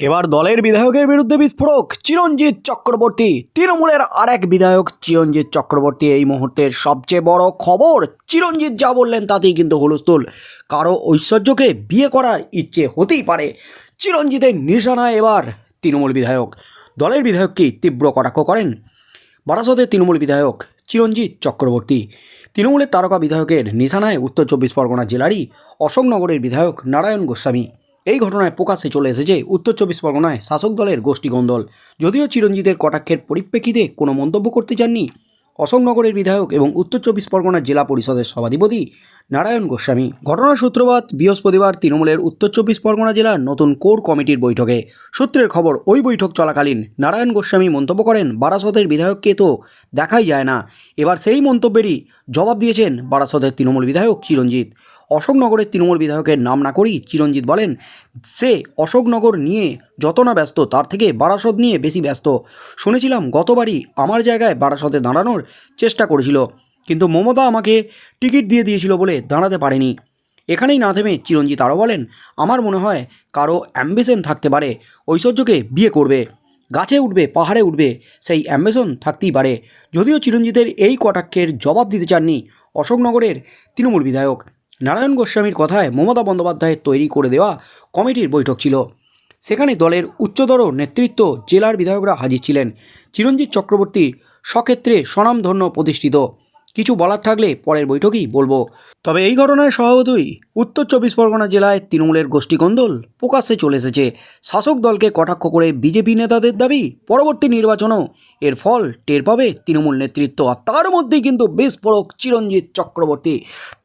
এবার দলের বিধায়কের বিরুদ্ধে বিস্ফোরক চিরঞ্জিত চক্রবর্তী। তৃণমূলের আরেক বিধায়ক চিরঞ্জিত চক্রবর্তী এই মুহূর্তের সবচেয়ে বড় খবর। চিরঞ্জিত যা বললেন তাতেই কিন্তু হুলস্থুল। কারও ঐশ্বর্যকে বিয়ে করার ইচ্ছে হতেই পারে। চিরঞ্জিতের নিশানায় এবার তৃণমূল বিধায়ক। দলের বিধায়ককে তীব্র কটাক্ষ করেন বারাসতের তৃণমূল বিধায়ক চিরঞ্জিত চক্রবর্তী। তৃণমূলের তারকা বিধায়কের নিশানায় উত্তর চব্বিশ পরগনা জেলারই অশোকনগরের বিধায়ক নারায়ণ গোস্বামী। এই ঘটনায় প্রকাশ্যে চলে এসেছে উত্তর চব্বিশ পরগনায় শাসক দলের গোষ্ঠী গন্দল যদিও চিরঞ্জিতের কটাক্ষের পরিপ্রেক্ষিতে কোনো মন্তব্য করতে চাননি, অশোকনগরের বিধায়ক এবং উত্তর চব্বিশ পরগনা জেলা পরিষদের সভাধিপতি নারায়ণ গোস্বামী। ঘটনার সূত্রপাত, বৃহস্পতিবার তৃণমূলের উত্তর চব্বিশ পরগনা জেলার নতুন কোর কমিটির বৈঠকে। সূত্রের খবর, ওই বৈঠক চলাকালীন নারায়ণ গোস্বামী মন্তব্য করেন, বারাসতের বিধায়ককে তো দেখাই যায় না। এবার সেই মন্তব্যেরই জবাব দিয়েছেন বারাসতের তৃণমূল বিধায়ক চিরঞ্জিত। অশোকনগরের তৃণমূল বিধায়কের নাম না করেই চিরঞ্জিত বলেন, সে অশোকনগর নিয়ে যত না ব্যস্ত, তার থেকে বারাসত নিয়ে বেশি ব্যস্ত। শুনেছিলাম গতবারই আমার জায়গায় বারাসতে দাঁড়ানোর চেষ্টা করেছিল, কিন্তু মমতা আমাকে টিকিট দিয়ে দিয়েছিল বলে দাঁড়াতে পারেনি। এখানেই না থেমে চিরঞ্জিত আরও বলেন, আমার মনে হয় কারও অ্যাম্বিশন থাকতে পারে, ঐশ্বর্যকে বিয়ে করবে, গাছে উঠবে, পাহাড়ে উঠবে, সেই অ্যাম্বিশন থাকতেই পারে। যদিও চিরঞ্জিতের এই কটাক্ষের জবাব দিতে চাননি অশোকনগরের তৃণমূল বিধায়ক। নারায়ণ গোস্বামীর কথায় মমতা বন্দ্যোপাধ্যায়ের তৈরি করে দেওয়া কমিটির বৈঠক ছিল। সেখানে দলের উচ্চতর নেতৃত্ব জেলার বিধায়করা হাজির ছিলেন। চিরঞ্জিত চক্রবর্তী স্বক্ষেত্রে স্বনামধন্য প্রতিষ্ঠিত। কিছু বলার থাকলে পরের বৈঠকেই বলব। তবে এই ঘটনায় স্বভাবতই উত্তর চব্বিশ পরগনা জেলায় তৃণমূলের গোষ্ঠীকন্দল প্রকাশ্যে চলে এসেছে। শাসক দলকে কটাক্ষ করে বিজেপি নেতাদের দাবি, পরবর্তী নির্বাচনও এর ফল টের পাবে তৃণমূল নেতৃত্ব, আর তার মধ্যেই কিন্তু বিস্ফোরক চিরঞ্জিত চক্রবর্তী।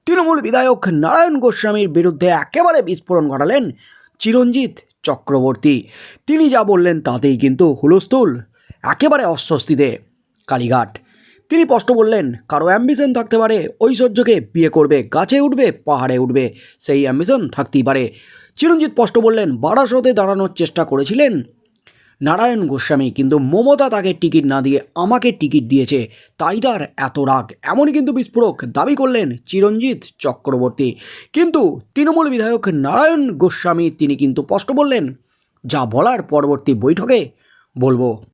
তৃণমূল বিধায়ক নারায়ণ গোস্বামীর বিরুদ্ধে একেবারে বিস্ফোরণ ঘটালেন চিরঞ্জিত চক্রবর্তী। তিনি যা বললেন তাতেই কিন্তু হুলস্থুল, একেবারে অস্বস্তিতে। কালীঘাট তিনি স্পষ্ট বললেন, কারও অ্যাম্বিশন থাকতে পারে, ঐশ্বর্যকে বিয়ে করবে, গাছে উঠবে, পাহাড়ে উঠবে, সেই অ্যাম্বিশন থাকতেই পারে। চিরঞ্জিত স্পষ্ট বললেন, বারাসতে দাঁড়ানোর চেষ্টা করেছিলেন নারায়ণ গোস্বামী, কিন্তু মমতা তাকে টিকিট না দিয়ে আমাকে টিকিট দিয়েছে, তাই তার এত রাগ। এমনই কিন্তু বিস্ফোরক দাবি করলেন চিরঞ্জিত চক্রবর্তী। কিন্তু তৃণমূল বিধায়ক নারায়ণ গোস্বামী, তিনি কিন্তু স্পষ্ট বললেন, যা বলার পরবর্তী বৈঠকে বলব।